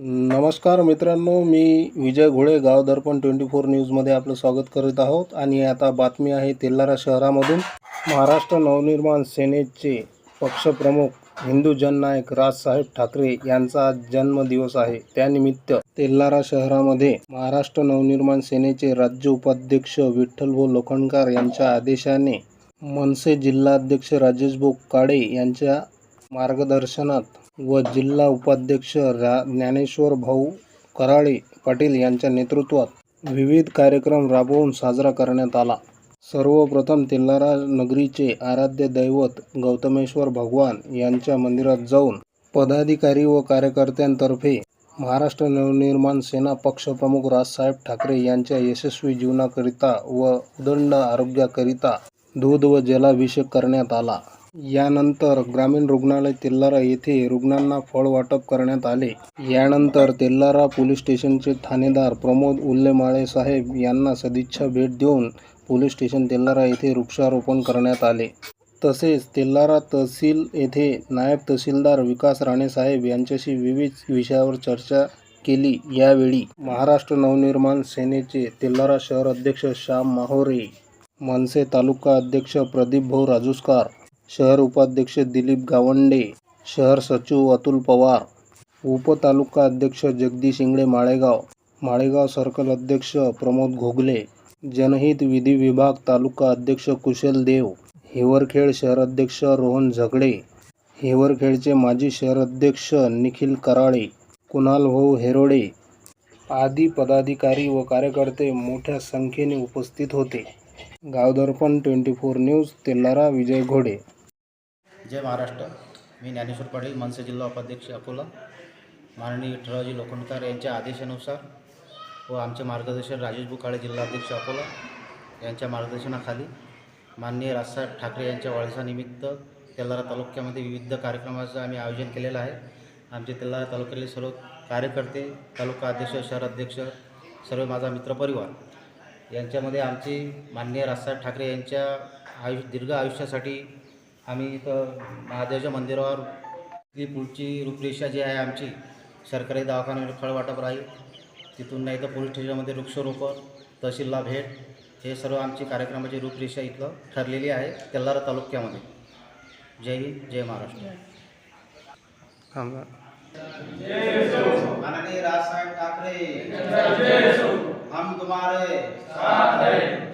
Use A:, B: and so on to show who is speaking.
A: नमस्कार मित्रांनो मी विजय घोळे गाव दर्पण ट्वेंटी फोर न्यूजमध्ये आपलं स्वागत करीत आहोत. आणि आता बातमी आहे तेल्लारा शहरामधून. महाराष्ट्र नवनिर्माण सेनेचे पक्षप्रमुख हिंदू जननायक राजसाहेब ठाकरे यांचा आज जन्मदिवस आहे. त्यानिमित्त तेल्लारा शहरामध्ये महाराष्ट्र नवनिर्माण सेनेचे राज्य उपाध्यक्ष विठ्ठलभाऊ लोखंडकर यांच्या आदेशाने मनसे जिल्हाध्यक्ष राजेश भाऊ काळे यांच्या मार्गदर्शनात व जिल्हा उपाध्यक्ष रा ज्ञानेश्वर भाऊ कराळे पाटील यांच्या नेतृत्वात विविध कार्यक्रम राबवून साजरा करण्यात आला. सर्वप्रथम तिल्लारा नगरीचे आराध्य दैवत गौतमेश्वर भगवान यांच्या मंदिरात जाऊन पदाधिकारी व कार्यकर्त्यांतर्फे महाराष्ट्र नवनिर्माण सेना पक्षप्रमुख राजसाहेब ठाकरे यांच्या यशस्वी जीवनाकरिता व उदंड आरोग्याकरिता दूध व जलाभिषेक करण्यात आला. यानंतर ग्रामीण रुग्णालय तेल्लारा येथे रुग्णांना फळ वाटप करण्यात आले. यानंतर तेल्लारा पोलीस स्टेशनचे ठाणेदार प्रमोद उल्लेमाळे साहेब यांना सदिच्छा भेट देऊन पोलीस स्टेशन तेल्लारा येथे वृक्षारोपण करण्यात आले. तसेच तेल्लारा तहसील येथे नायब तहसीलदार विकास राणे साहेब यांच्याशी विविध विषयावर चर्चा केली. यावेळी महाराष्ट्र नवनिर्माण सेनेचे तेल्लारा शहर अध्यक्ष श्याम माहोरे मनसे तालुका अध्यक्ष प्रदीप भाऊ राजूस्कार शहर उपाध्यक्ष दिलीप गावंडे शहर सचिव अतुल पवार उपतालुका अध्यक्ष जगदीश इंगळे माळेगाव माळेगाव सर्कल अध्यक्ष प्रमोद घोगले जनहित विधी विभाग तालुका अध्यक्ष कुशल देव हिवरखेड शहर अध्यक्ष रोहन झगडे हिवरखेडचे माजी शहर अध्यक्ष निखिल कराळे कुणाल भाऊ हेरोडे आदी पदाधिकारी व कार्यकर्ते मोठ्या संख्येने उपस्थित होते. Gavdarpan twenty four news Telhara Vijay Ghode
B: जय महाराष्ट्र. मी ज्ञानेश्वर पाटील मनसे जिल्हा उपाध्यक्ष अकोला. माननीय विठ्ठलरावजी लोखंडकर यांच्या आदेशानुसार व आमचे मार्गदर्शन राजेश बुखाळे जिल्हाध्यक्ष अकोला यांच्या मार्गदर्शनाखाली माननीय राजसाहेब ठाकरे यांच्या वाढदिवसानिमित्त तेल्लारा तालुक्यामध्ये विविध कार्यक्रमाचं आम्ही आयोजन केलेलं आहे. आमचे तेल्लारा तालुक्यातले सर्व कार्यकर्ते तालुका अध्यक्ष शहर अध्यक्ष सर्व माझा मित्रपरिवार यांच्यामध्ये आमची माननीय राजसाहेब ठाकरे यांच्या आयुष्य दीर्घ आयुष्यासाठी आम्ही इथं महादेवच्या मंदिरावर ती पुढची रूपरेषा जी आहे आमची सरकारी दवाखान्यामध्ये फळ वाटप राहील तिथून नाही तर पोलीस स्टेशनमध्ये वृक्षारोपण तहसीलला भेट हे सर्व आमची कार्यक्रमाची रूपरेषा इथलं ठरलेली आहे तेल्लारा तालुक्यामध्ये. जय हिंद जय महाराष्ट्र. माननीय राजसाहेब ठाकरे हम तुम्हारे जय हिंद